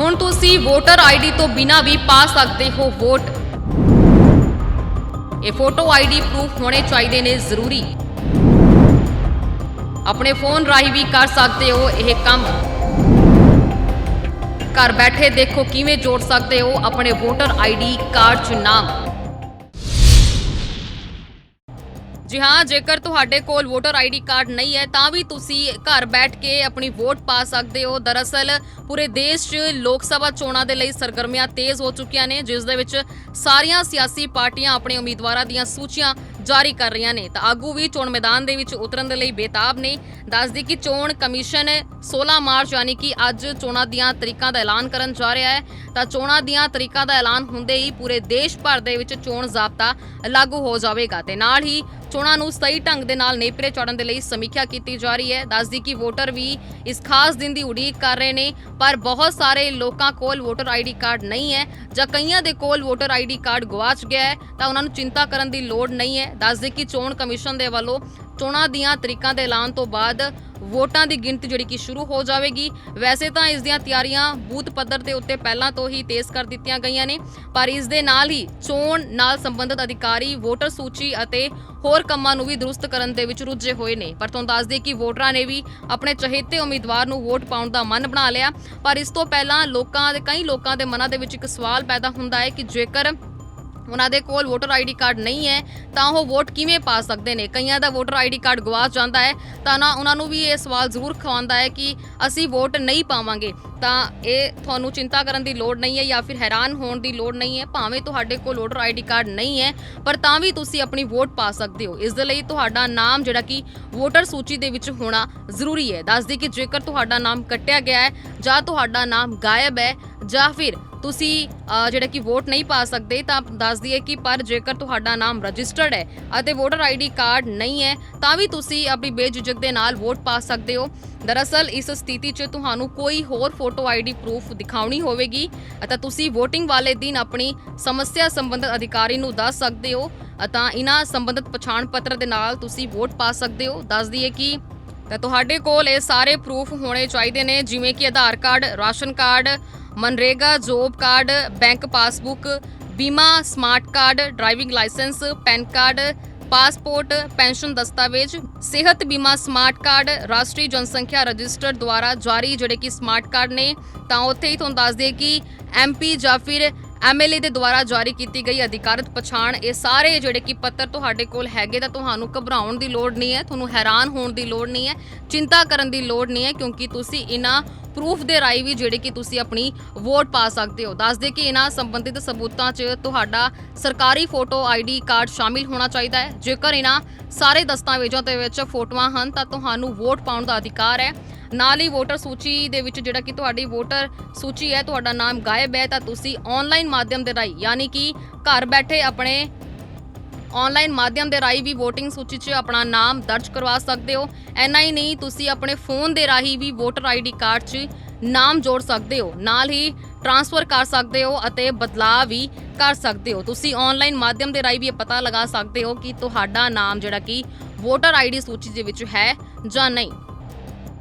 ਹੁਣ ਤੁਸੀਂ voter ID ਤੋਂ ਬਿਨਾਂ ਵੀ ਪਾ ਸਕਦੇ ਹੋ ਵੋਟ। ਇਹ ਫੋਟੋ ਆਈਡੀ ਪ੍ਰੂਫ ਹੋਣੇ ਚਾਹੀਦੇ ਨੇ ਜ਼ਰੂਰੀ। ਆਪਣੇ ਫੋਨ ਰਾਹੀਂ ਵੀ ਕਰ ਸਕਦੇ ਹੋ ਇਹ ਕੰਮ। ਘਰ ਬੈਠੇ ਦੇਖੋ ਕਿਵੇਂ ਜੋੜ ਸਕਦੇ ਹੋ ਆਪਣੇ ਵੋਟਰ ਆਈਡੀ ਕਾਰਡ 'ਚ ਨਾਮ। ਜੀ ਹਾਂ, ਜੇਕਰ ਤੁਹਾਡੇ ਕੋਲ ਵੋਟਰ ਆਈਡੀ ਕਾਰਡ ਨਹੀਂ ਹੈ, ਤਾਂ ਵੀ ਤੁਸੀਂ ਘਰ ਬੈਠ ਕੇ ਆਪਣੀ ਵੋਟ ਪਾ ਸਕਦੇ ਹੋ। ਦਰਅਸਲ, ਪੂਰੇ ਦੇਸ਼ 'ਚ ਲੋਕ ਸਭਾ ਚੋਣਾਂ ਦੇ ਲਈ ਸਰਗਰਮੀਆਂ ਤੇਜ਼ ਹੋ ਚੁੱਕੀਆਂ ਨੇ, ਜਿਸ ਦੇ ਵਿੱਚ ਸਾਰੀਆਂ ਸਿਆਸੀ ਪਾਰਟੀਆਂ ਆਪਣੇ ਉਮੀਦਵਾਰਾਂ ਦੀਆਂ ਸੂਚੀਆਂ ਜਾਰੀ ਕਰ ਰਹੀਆਂ ਨੇ। ਤਾਂ ਆਗੂ ਵੀ ਚੋਣ ਮੈਦਾਨ ਦੇ ਵਿੱਚ ਉਤਰਨ ਦੇ ਲਈ ਬੇਤਾਬ ਨੇ। ਦੱਸਦੀ ਕਿ ਚੋਣ ਕਮਿਸ਼ਨ 16 ਮਾਰਚ, ਯਾਨੀ ਕਿ ਅੱਜ ਚੋਣਾਂ ਦੀਆਂ ਤਰੀਕਾਂ ਦਾ ਐਲਾਨ ਕਰਨ ਜਾ ਰਿਹਾ ਹੈ। ਤਾਂ ਚੋਣਾਂ ਦੀਆਂ ਤਰੀਕਾਂ ਦਾ ਐਲਾਨ ਹੁੰਦੇ ਹੀ ਪੂਰੇ ਦੇਸ਼ ਭਰ ਦੇ ਵਿੱਚ ਚੋਣ ਜ਼ਾਬਤਾ ਲਾਗੂ ਹੋ ਜਾਵੇਗਾ। ਤੇ ਨਾਲ ਹੀ ਚੋਣਾਂ ਨੂੰ ਸਹੀ ਢੰਗ ਦੇ ਨਾਲ ਨੇਪਰੇ ਚੜਨ ਦੇ ਲਈ ਸਮੀਖਿਆ ਕੀਤੀ ਜਾ ਰਹੀ ਹੈ। ਦੱਸਦੀ ਕਿ ਵੋਟਰ ਵੀ ਇਸ ਖਾਸ ਦਿਨ ਦੀ ਉਡੀਕ ਕਰ ਰਹੇ ਨੇ, ਪਰ ਬਹੁਤ ਸਾਰੇ ਲੋਕਾਂ ਕੋਲ ਵੋਟਰ ਆਈਡੀ ਕਾਰਡ ਨਹੀਂ ਹੈ ਜਾਂ ਕਈਆਂ ਦੇ ਕੋਲ ਵੋਟਰ ਆਈਡੀ ਕਾਰਡ ਗਵਾਚ ਗਿਆ ਹੈ, ਤਾਂ ਉਹਨਾਂ ਨੂੰ ਚਿੰਤਾ ਕਰਨ ਦੀ ਲੋੜ ਨਹੀਂ ਹੈ। ਦੱਸਦੇ ਕਿ ਚੋਣ ਕਮਿਸ਼ਨ ਦੇ ਵੱਲੋਂ ਚੋਣਾਂ ਦੀਆਂ ਤਰੀਕਾਂ ਦੇ ਐਲਾਨ ਤੋਂ ਬਾਅਦ ਵੋਟਾਂ ਦੀ ਗਿਣਤੀ ਜਿਹੜੀ ਕਿ ਸ਼ੁਰੂ ਹੋ ਜਾਵੇਗੀ। ਵੈਸੇ ਤਾਂ ਇਸ ਦੀਆਂ ਤਿਆਰੀਆਂ ਬੂਥ ਪੱਧਰ ਦੇ ਉੱਤੇ ਪਹਿਲਾਂ ਤੋਂ ਹੀ ਤੇਜ਼ ਕਰ ਦਿੱਤੀਆਂ ਗਈਆਂ ਨੇ, ਪਰ ਇਸ ਦੇ ਨਾਲ ਹੀ ਚੋਣ ਨਾਲ ਸੰਬੰਧਿਤ ਅਧਿਕਾਰੀ, ਵੋਟਰ ਸੂਚੀ ਅਤੇ ਹੋਰ ਕੰਮਾਂ ਨੂੰ ਵੀ ਦਰੁਸਤ ਕਰਨ ਦੇ ਵਿੱਚ ਰੁੱਝੇ ਹੋਏ ਨੇ। ਪਰ ਤੁਹਾਨੂੰ ਦੱਸ ਦਈਏ ਕਿ ਵੋਟਰਾਂ ਨੇ ਵੀ ਆਪਣੇ ਚਹੇਤੇ ਉਮੀਦਵਾਰ ਨੂੰ ਵੋਟ ਪਾਉਣ ਦਾ ਮਨ ਬਣਾ ਲਿਆ। ਪਰ ਇਸ ਤੋਂ ਪਹਿਲਾਂ ਲੋਕਾਂ ਦੇ ਕਈ ਲੋਕਾਂ ਦੇ ਮਨਾਂ ਦੇ ਵਿੱਚ ਇੱਕ ਸਵਾਲ ਪੈਦਾ ਹੁੰਦਾ ਹੈ ਕਿ ਜੇਕਰ ਉਹਨਾਂ ਦੇ ਕੋਲ ਵੋਟਰ ਆਈਡੀ ਕਾਰਡ ਨਹੀਂ ਹੈ, ਤਾਂ ਉਹ ਵੋਟ ਕਿਵੇਂ ਪਾ ਸਕਦੇ ਨੇ? ਕਈਆਂ ਦਾ ਵੋਟਰ ਆਈਡੀ ਕਾਰਡ ਗਵਾਚ ਜਾਂਦਾ ਹੈ, ਤਾਂ ਨਾ ਉਹਨਾਂ ਨੂੰ ਵੀ ਇਹ ਸਵਾਲ ਜ਼ਰੂਰ ਖਵਾਉਂਦਾ ਹੈ ਕਿ ਅਸੀਂ ਵੋਟ ਨਹੀਂ ਪਾਵਾਂਗੇ। ਤਾਂ ਇਹ ਤੁਹਾਨੂੰ ਚਿੰਤਾ ਕਰਨ ਦੀ ਲੋੜ ਨਹੀਂ ਹੈ ਜਾਂ ਫਿਰ ਹੈਰਾਨ ਹੋਣ ਦੀ ਲੋੜ ਨਹੀਂ ਹੈ, ਭਾਵੇਂ ਤੁਹਾਡੇ ਕੋਲ ਵੋਟਰ ਆਈਡੀ ਕਾਰਡ ਨਹੀਂ ਹੈ, ਪਰ ਤਾਂ ਵੀ ਤੁਸੀਂ ਆਪਣੀ ਵੋਟ ਪਾ ਸਕਦੇ ਹੋ। ਇਸ ਦੇ ਲਈ ਤੁਹਾਡਾ ਨਾਮ ਜਿਹੜਾ ਕਿ ਵੋਟਰ ਸੂਚੀ ਦੇ ਵਿੱਚ ਹੋਣਾ ਜ਼ਰੂਰੀ ਹੈ। ਦੱਸਦੀ ਕਿ ਜੇਕਰ ਤੁਹਾਡਾ ਨਾਮ ਕੱਟਿਆ ਗਿਆ ਹੈ ਜਾਂ ਤੁਹਾਡਾ ਨਾਮ ਗਾਇਬ ਹੈ ਜਾਂ ਫਿਰ ਤੁਸੀਂ ਜਿਹੜਾ ਕਿ ਵੋਟ ਨਹੀਂ ਪਾ ਸਕਦੇ, ਤਾਂ ਦੱਸ ਦਈਏ ਕਿ ਪਰ ਜੇਕਰ ਤੁਹਾਡਾ ਨਾਮ ਰਜਿਸਟਰਡ ਹੈ ਅਤੇ ਵੋਟਰ ਆਈਡੀ ਕਾਰਡ ਨਹੀਂ ਹੈ, ਤਾਂ ਵੀ ਤੁਸੀਂ ਆਪਣੀ ਬੇਝਿਜਕ ਦੇ ਨਾਲ ਵੋਟ ਪਾ ਸਕਦੇ ਹੋ। ਦਰਅਸਲ, ਇਸ ਸਥਿਤੀ 'ਚ ਤੁਹਾਨੂੰ ਕੋਈ ਹੋਰ ਫੋਟੋ ਆਈਡੀ ਪ੍ਰੂਫ ਦਿਖਾਉਣੀ ਹੋਵੇਗੀ ਅਤੇ ਤੁਸੀਂ VOTING ਵਾਲੇ ਦਿਨ ਆਪਣੀ ਸਮੱਸਿਆ ਸੰਬੰਧਿਤ ਅਧਿਕਾਰੀ ਨੂੰ ਦੱਸ ਸਕਦੇ ਹੋ। ਤਾਂ ਇਹਨਾਂ ਸੰਬੰਧਿਤ ਪਛਾਣ ਪੱਤਰ ਦੇ ਨਾਲ ਤੁਸੀਂ ਵੋਟ ਪਾ ਸਕਦੇ ਹੋ। ਦੱਸ ਦਈਏ ਕਿ ਤਾਂ ਤੁਹਾਡੇ ਕੋਲ ਇਹ ਸਾਰੇ ਪ੍ਰੂਫ ਹੋਣੇ ਚਾਹੀਦੇ ਨੇ, ਜਿਵੇਂ ਕਿ Aadhaar card, ration card MNREGA job card, bank passbook, ਬੀਮਾ, smart card, driving licence, PAN card, passport, pension ਦਸਤਾਵੇਜ਼, ਸਿਹਤ ਬੀਮਾ, ਸਮਾਰਟ ਕਾਰਡ, ਰਾਸ਼ਟਰੀ ਜਨਸੰਖਿਆ ਰਜਿਸਟਰ ਦੁਆਰਾ ਜਾਰੀ ਜਿਹੜੇ ਕਿ ਸਮਾਰਟ ਕਾਰਡ ਨੇ, ਤਾਂ ਉੱਥੇ ਹੀ ਤੁਹਾਨੂੰ ਦੱਸ ਦਈਏ ਕਿ ਐਮਪੀ ਜਾਂ ਫਿਰ ਐਮਐਲਏ ਦੇ ਦੁਆਰਾ ਜਾਰੀ ਕੀਤੀ ਗਈ ਅਧਿਕਾਰਤ ਪਛਾਣ, ਇਹ ਸਾਰੇ ਜਿਹੜੇ ਕਿ ਪੱਤਰ ਤੁਹਾਡੇ ਕੋਲ ਹੈਗੇ ਤਾਂ ਤੁਹਾਨੂੰ ਘਬਰਾਉਣ ਦੀ ਲੋੜ ਨਹੀਂ ਹੈ, ਤੁਹਾਨੂੰ ਹੈਰਾਨ ਹੋਣ ਦੀ ਲੋੜ ਨਹੀਂ ਹੈ, ਚਿੰਤਾ ਕਰਨ ਦੀ ਲੋੜ ਨਹੀਂ ਹੈ ਕਿਉਂਕਿ ਤੁਸੀਂ ਇਹਨਾਂ ਪ੍ਰੂਫ ਦੇ ਰਾਈ ਵੀ ਜਿਹੜੇ ਕਿ ਤੁਸੀਂ ਆਪਣੀ ਵੋਟ ਪਾ ਸਕਦੇ ਹੋ। ਦੱਸ ਦੇ ਕਿ ਇਹਨਾਂ ਸੰਬੰਧਿਤ ਸਬੂਤਾਂ 'ਚ ਤੁਹਾਡਾ ਸਰਕਾਰੀ ਫੋਟੋ ਆਈਡੀ ਕਾਰਡ ਸ਼ਾਮਿਲ ਹੋਣਾ ਚਾਹੀਦਾ ਹੈ। ਜੇਕਰ ਇਹਨਾਂ ਸਾਰੇ ਦਸਤਾਵੇਜ਼ਾਂ ਦੇ ਵਿੱਚ ਫੋਟੋਆਂ ਹਨ ਤਾਂ ਤੁਹਾਨੂੰ ਵੋਟ ਪਾਉਣ ਦਾ ਅਧਿਕਾਰ ਹੈ। ਨਾਲ ਹੀ ਵੋਟਰ ਸੂਚੀ ਦੇ ਵਿੱਚ ਜਿਹੜਾ ਕਿ ਤੁਹਾਡੀ ਵੋਟਰ ਸੂਚੀ ਹੈ, ਤੁਹਾਡਾ ਨਾਮ ਗਾਇਬ ਹੈ, ਤਾਂ ਤੁਸੀਂ ਆਨਲਾਈਨ ਮਾਧਿਅਮ ਦੇ ਰਾਹੀਂ, ਯਾਨੀ ਕਿ ਘਰ ਬੈਠੇ ਆਪਣੇ ਆਨਲਾਈਨ ਮਾਧਿਅਮ ਦੇ ਰਾਹੀਂ ਵੀ VOTING ਸੂਚੀ 'ਚ ਆਪਣਾ ਨਾਮ ਦਰਜ ਕਰਵਾ ਸਕਦੇ ਹੋ। ਐਨਾ ਹੀ ਨਹੀਂ, ਤੁਸੀਂ ਆਪਣੇ ਫੋਨ ਦੇ ਰਾਹੀਂ ਵੀ ਵੋਟਰ ਆਈਡੀ ਕਾਰਡ 'ਚ ਨਾਮ ਜੋੜ ਸਕਦੇ ਹੋ, ਨਾਲ ਹੀ ਟ੍ਰਾਂਸਫਰ ਕਰ ਸਕਦੇ ਹੋ ਅਤੇ ਬਦਲਾਅ ਵੀ ਕਰ ਸਕਦੇ ਹੋ। ਤੁਸੀਂ ਆਨਲਾਈਨ ਮਾਧਿਅਮ ਦੇ ਰਾਹੀਂ ਵੀ ਇਹ ਪਤਾ ਲਗਾ ਸਕਦੇ ਹੋ ਕਿ ਤੁਹਾਡਾ ਨਾਮ ਜਿਹੜਾ ਕਿ ਵੋਟਰ ਆਈਡੀ ਸੂਚੀ ਦੇ ਵਿੱਚ ਹੈ ਜਾਂ ਨਹੀਂ।